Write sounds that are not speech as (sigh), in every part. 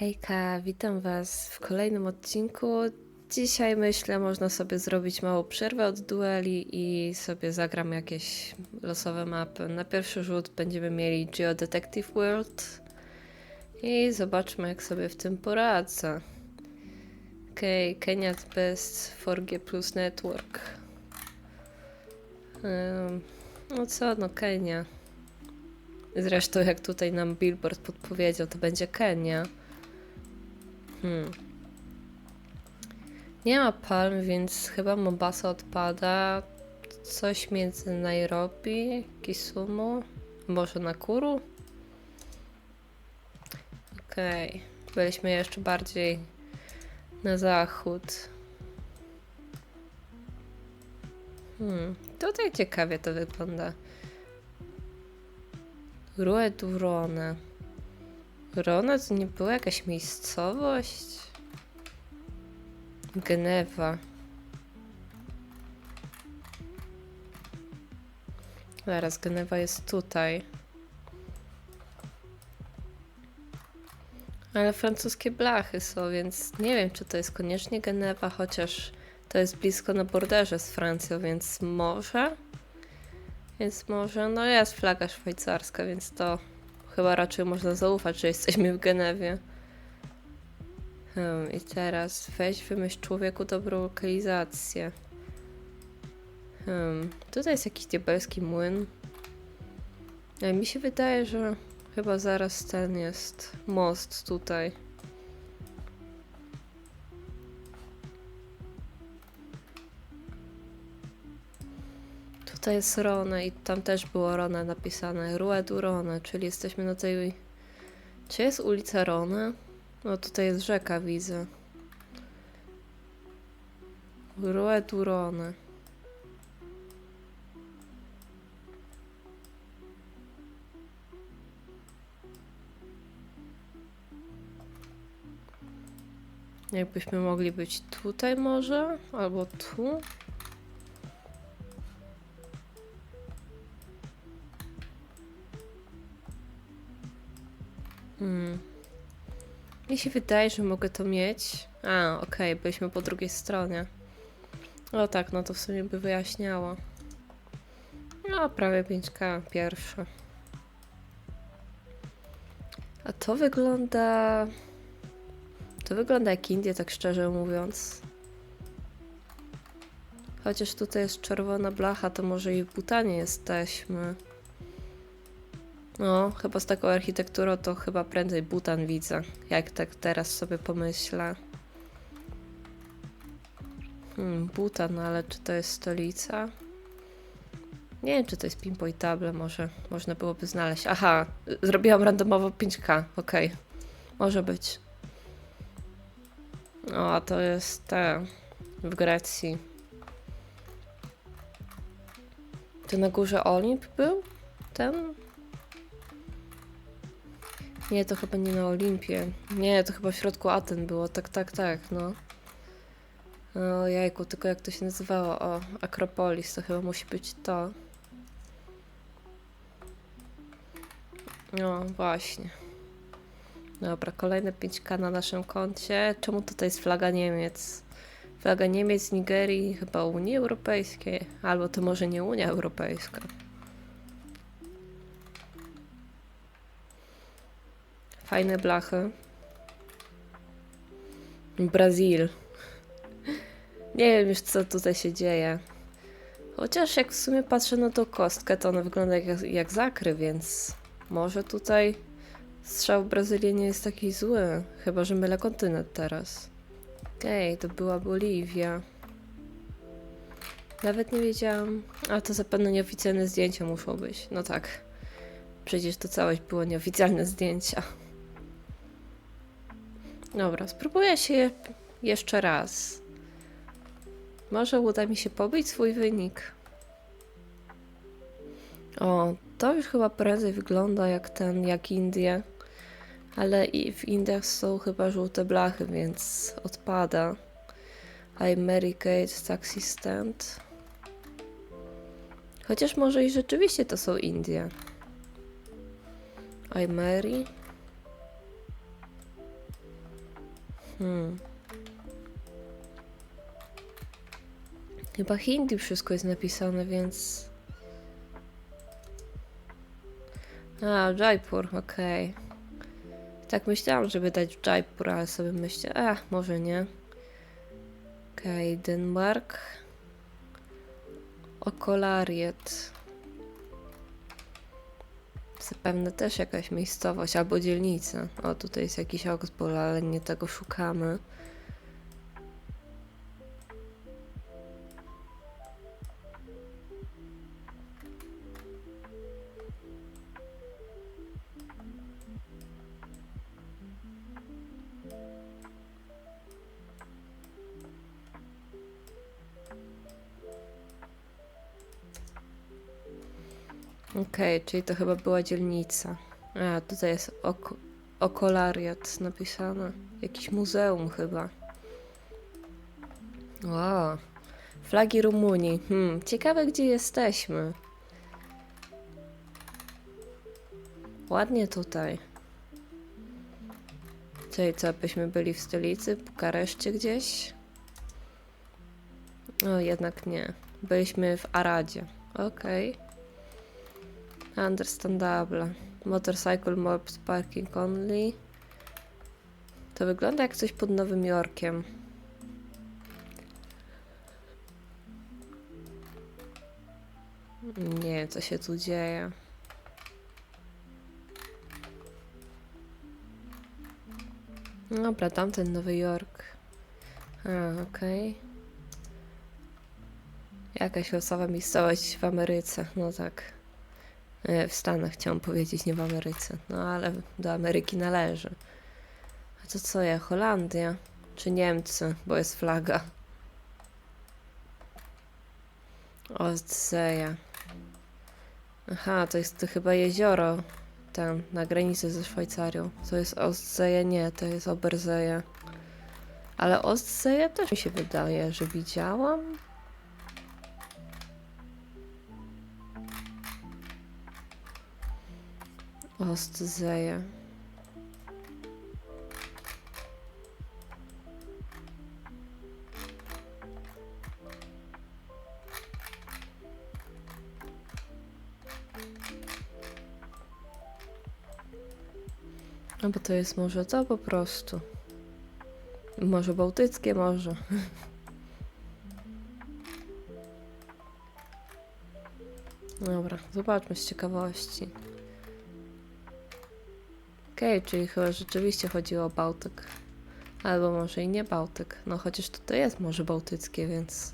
Hejka, witam Was w kolejnym odcinku. Dzisiaj myślę, można sobie zrobić małą przerwę od dueli i sobie zagram jakieś losowe mapy. Na pierwszy rzut będziemy mieli Geodetective World i zobaczmy, jak sobie w tym poradzę. Okej, okay, Kenya's Best 4G Plus Network. Ym, no co, no Kenia. Zresztą jak tutaj nam Billboard podpowiedział, to będzie Kenia. Hmm. Nie ma palm, więc chyba Mombasa odpada. Coś między Nairobi, Kisumu, może Nakuru? Okej. Okay. Byliśmy jeszcze bardziej na zachód. Hmm. Tutaj ciekawie to wygląda. Rue du Rhône. Rona to nie była jakaś miejscowość? Genewa. Zaraz, Genewa jest tutaj. Ale francuskie blachy są, więc nie wiem, czy to jest koniecznie Genewa, chociaż to jest blisko na borderze z Francją, więc może? Więc może, no jest flaga szwajcarska, więc to chyba raczej można zaufać, że jesteśmy w Genewie. Hmm, I teraz weź wymyśl człowieku dobrą lokalizację. Hmm, tutaj jest jakiś diabelski młyn. Ale mi się wydaje, że chyba zaraz ten jest most tutaj. Tutaj jest Rone i tam też było Rone napisane. Rue du Rone, czyli jesteśmy na tej... Czy jest ulica Rone? No tutaj jest rzeka, widzę. Rue du Rone. Jakbyśmy mogli być tutaj może? Albo tu? Hmm. Mi się wydaje, że mogę to mieć. A, okej, okay, byliśmy po drugiej stronie. O tak, no to w sumie by wyjaśniało. No, prawie 5K pierwsze. A to wygląda... To wygląda jak Indie, tak szczerze mówiąc. Chociaż tutaj jest czerwona blacha, to może i w Butanie jesteśmy. No, chyba z taką architekturą to chyba prędzej Butan widzę, jak tak teraz sobie pomyślę. Hmm, Butan, ale czy to jest stolica? Nie wiem, czy to jest Pimpo i Table, może można byłoby znaleźć. Aha, zrobiłam randomowo 5K, okej. Okay. Może być. O, a to jest te w Grecji. To na górze Olimp był? Ten? Nie, to chyba nie na Olimpie. Nie, to chyba w środku Aten było. Tak, tak, tak, no. O jajku, tylko jak to się nazywało? O, Akropolis, to chyba musi być to. No, właśnie. Dobra, kolejne 5K na naszym koncie. Czemu tutaj jest flaga Niemiec? Flaga Niemiec, Nigerii, chyba Unii Europejskiej. Albo to może nie Unia Europejska. Fajne blachy. Brazil. Nie wiem już co tutaj się dzieje. Chociaż jak w sumie patrzę na tą kostkę, to ona wygląda jak, jak zakry, więc może tutaj strzał w Brazylię nie jest taki zły. Chyba, że mylę kontynent teraz. Okej, okay, to była Boliwia. Nawet nie wiedziałam. A to zapewne nieoficjalne zdjęcia muszą być. No tak. Przecież to całość było nieoficjalne zdjęcia. Dobra, spróbuję się jeszcze raz. Może uda mi się pobić swój wynik. O, to już chyba prędzej wygląda jak ten, jak Indie. Ale i w Indiach są chyba żółte blachy, więc odpada. I Mary Kate Taxi Stand. Chociaż może i rzeczywiście to są Indie. I Mary. Hmm. Chyba hindi wszystko jest napisane, więc... A, Jaipur, okej. Tak myślałam, żeby dać Jaipur, ale sobie myślę, a, może nie. Okej, Denmark. Okolariet. Zapewne też jakaś miejscowość albo dzielnica. O, tutaj jest jakiś Oxbow, ale nie tego szukamy. Okej, czyli to chyba była dzielnica. A, tutaj jest ok okolariat napisane. Jakiś muzeum chyba. Wow. Flagi Rumunii. Hmm, ciekawe gdzie jesteśmy. Ładnie tutaj. Czyli co, byśmy byli w stolicy? Bukareszcie gdzieś? O, jednak nie. Byliśmy w Aradzie. Okej. Understandable. Motorcycle Mobs Parking Only. To wygląda jak coś pod Nowym Jorkiem. Nie wiem, co się tu dzieje. Dobra, tamten Nowy Jork. A, okej. Jakaś losowa miejscowość w Ameryce, no tak. E, W Stanach chciałam powiedzieć, nie w Ameryce. No ale do Ameryki należy. A to co ja? Holandia? Czy Niemcy? Bo jest flaga. Ostseja. Aha, to jest to chyba jezioro tam na granicy ze Szwajcarią. To jest Ostseja? Nie, to jest Oberseja. Ale Ostseja też mi się wydaje, że widziałam. Ostseja. No bo to jest może to po prostu. Morze Bałtyckie, może. (laughs) Dobra, zobaczmy z ciekawości. Okej, czyli chyba rzeczywiście chodziło o Bałtyk. Albo może i nie Bałtyk. No chociaż tutaj jest Morze Bałtyckie, więc...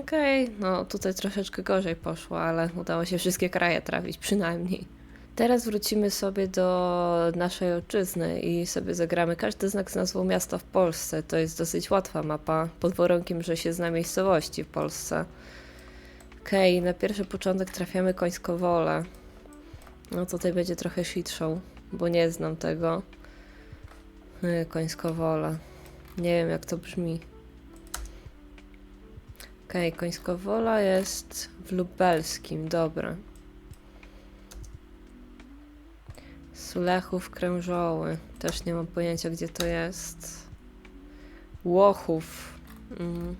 Okej, no tutaj troszeczkę gorzej poszło, ale udało się wszystkie kraje trafić przynajmniej. Teraz wrócimy sobie do naszej ojczyzny i sobie zagramy każdy znak z nazwą miasta w Polsce. To jest dosyć łatwa mapa, pod warunkiem, że się zna miejscowości w Polsce. Okej, na pierwszy początek trafiamy Końskowole. No tutaj będzie trochę shit show, bo nie znam tego. Yy, Końskowola. Nie wiem jak to brzmi. Okej, Końskowola jest w Lubelskim, dobra. Sulechów, Krężoły. Też nie mam pojęcia, gdzie to jest. Łochów. Mm.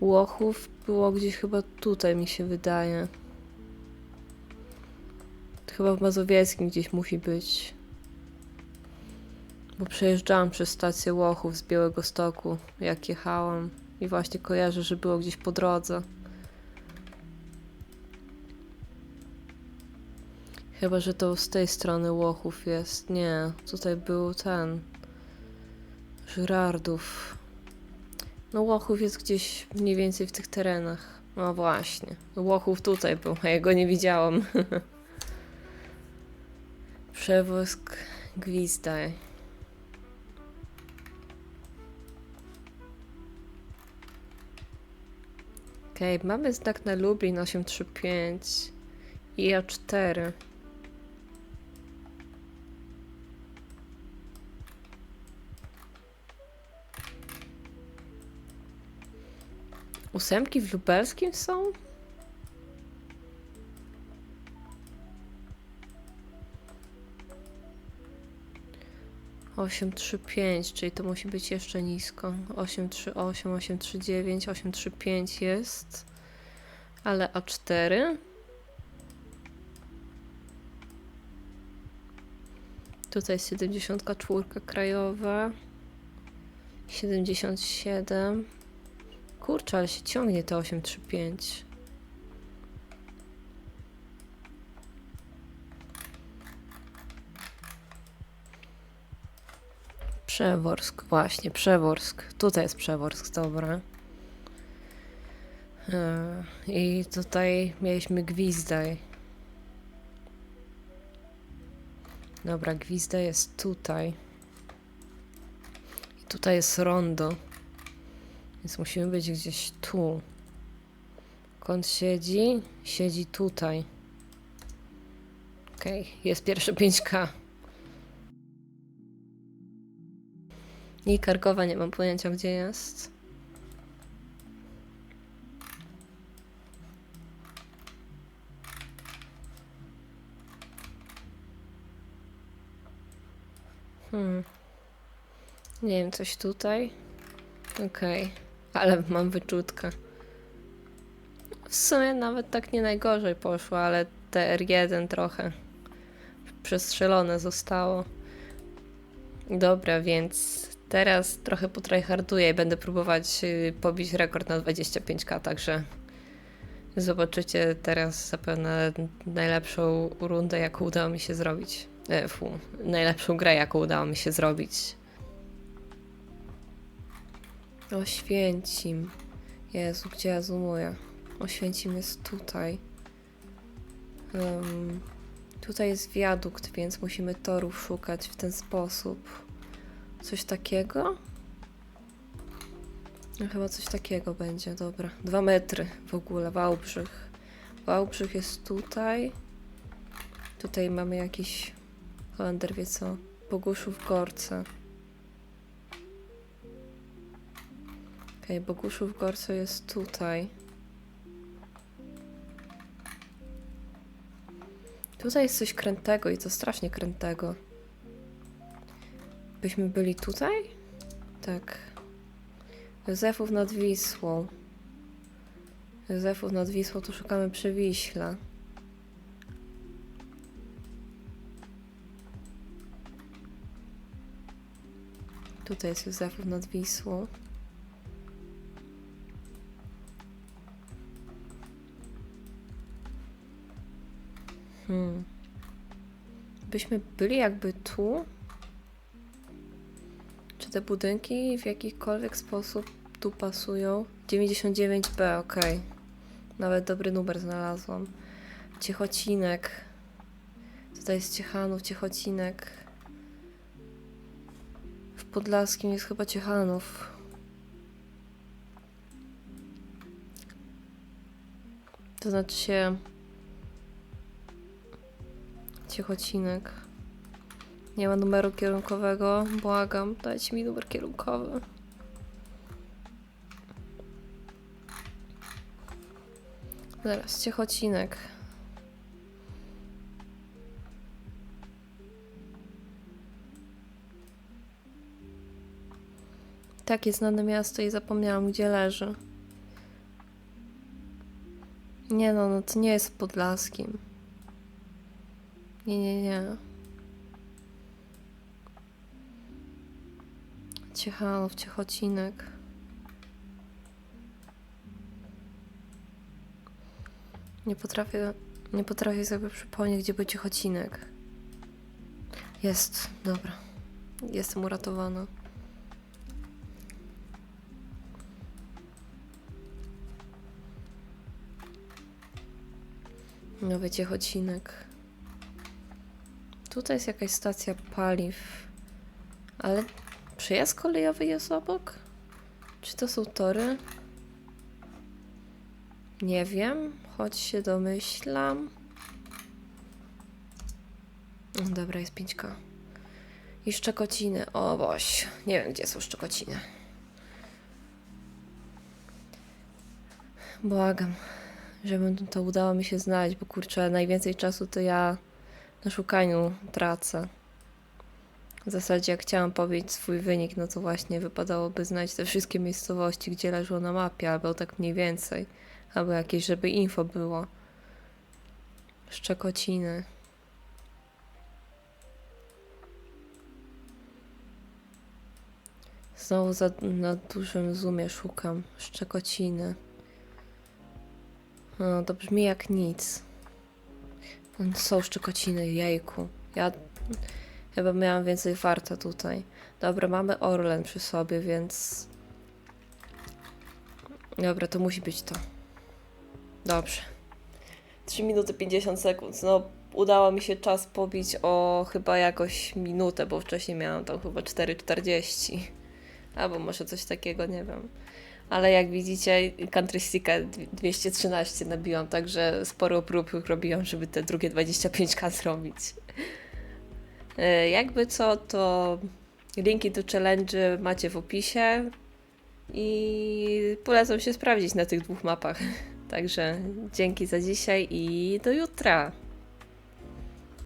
Łochów było gdzieś chyba tutaj, mi się wydaje. Chyba w Mazowieckim gdzieś musi być. Bo przejeżdżałam przez stację Łochów z Białego Stoku, jak jechałam. I właśnie kojarzę, że było gdzieś po drodze. Chyba, że to z tej strony Łochów jest. Nie, tutaj był ten. Żyrardów. No Łochów jest gdzieś mniej więcej w tych terenach. No właśnie. Łochów tutaj był, a ja go nie widziałam. (laughs) Przewosk Gwizdaj. Okej, okay, mamy znak na Lublin 835 i A4. Ósemki w Lubelskim są? 835, czyli to musi być jeszcze nisko. 838, 839, 835 jest. Ale A4. Tutaj jest 74 krajowa. 77. Kurczę, ale się ciągnie to 835. Przeworsk, właśnie, Przeworsk. Tutaj jest Przeworsk, dobra. E, I tutaj mieliśmy Gwizdaj. Dobra, Gwizda jest tutaj. I tutaj jest rondo. Więc musimy być gdzieś tu. Kąt siedzi? Siedzi tutaj. Okej, jest pierwsze 5K. I Karkowa nie mam pojęcia gdzie jest. Hmm. Nie wiem, coś tutaj. Okej, ale mam wyczutkę. W sumie nawet tak nie najgorzej poszło, ale TR1 trochę przestrzelone zostało. Dobra, więc teraz trochę potryharduję i będę próbować y, pobić rekord na 25k, także zobaczycie teraz zapewne najlepszą rundę, jaką udało mi się zrobić. E, fu, najlepszą grę, jaką udało mi się zrobić. Oświęcim. Jezu, gdzie ja zoomuję? Oświęcim jest tutaj. Em, tutaj jest wiadukt, więc musimy torów szukać w ten sposób. Coś takiego? No chyba coś takiego będzie, dobra. Dwa metry w ogóle, Wałbrzych. Wałbrzych jest tutaj. Tutaj mamy jakiś Holender wie co. Boguszów Gorce. Okej, Boguszów Gorce jest tutaj. Tutaj jest coś krętego i to strasznie krętego. Byśmy byli tutaj? Tak. Józefów nad Wisłą. Józefów nad Wisłą, tu szukamy przy Wiśle. Tutaj jest Józefów nad Wisłą. Hmm. Byśmy byli jakby tu. Te budynki w jakikolwiek sposób tu pasują? 99B, ok. Nawet dobry numer znalazłam. Ciechocinek. Tutaj jest Ciechanów, Ciechocinek. W Podlaskim jest chyba Ciechanów. To znaczy się Ciechocinek. Nie ma numeru kierunkowego. Błagam, dajcie mi numer kierunkowy. Zaraz, Ciechocinek. Takie znane miasto i zapomniałam, gdzie leży. Nie no, no to nie jest Podlaskim. Nie, nie, nie. Ciechanów, Ciechocinek. Nie potrafię, nie potrafię sobie przypomnieć, gdzie był Ciechocinek. Jest, dobra. Jestem uratowana. Nowy Ciechocinek. Tutaj jest jakaś stacja paliw. Ale przejazd kolejowy jest obok? Czy to są tory? Nie wiem, choć się domyślam. No Dobra, jest 5K. I Szczekociny. O boś, nie wiem gdzie są Szczekociny. Błagam, żeby to udało mi się znaleźć, bo kurczę, najwięcej czasu to ja na szukaniu tracę. W zasadzie jak chciałam powiedzieć swój wynik, no to właśnie wypadałoby znać te wszystkie miejscowości, gdzie leżą na mapie, albo tak mniej więcej. Albo jakieś, żeby info było. Szczekociny. Znowu za, na dużym zoomie szukam Szczekociny. No, to brzmi jak nic. Są Szczekociny, jejku. Ja chyba miałam więcej farta tutaj. Dobra, mamy Orlen przy sobie, więc... Dobra, to musi być to. Dobrze. 3 minuty 50 sekund. No, udało mi się czas pobić o chyba jakoś minutę, bo wcześniej miałam tam chyba 4,40. Albo może coś takiego, nie wiem. Ale jak widzicie, Country Sticka 213 nabiłam, także sporo prób robiłam, żeby te drugie 25k zrobić. E, Jakby co, to linki do challenge macie w opisie i polecam się sprawdzić na tych dwóch mapach. (laughs) Także dzięki za dzisiaj i do jutra.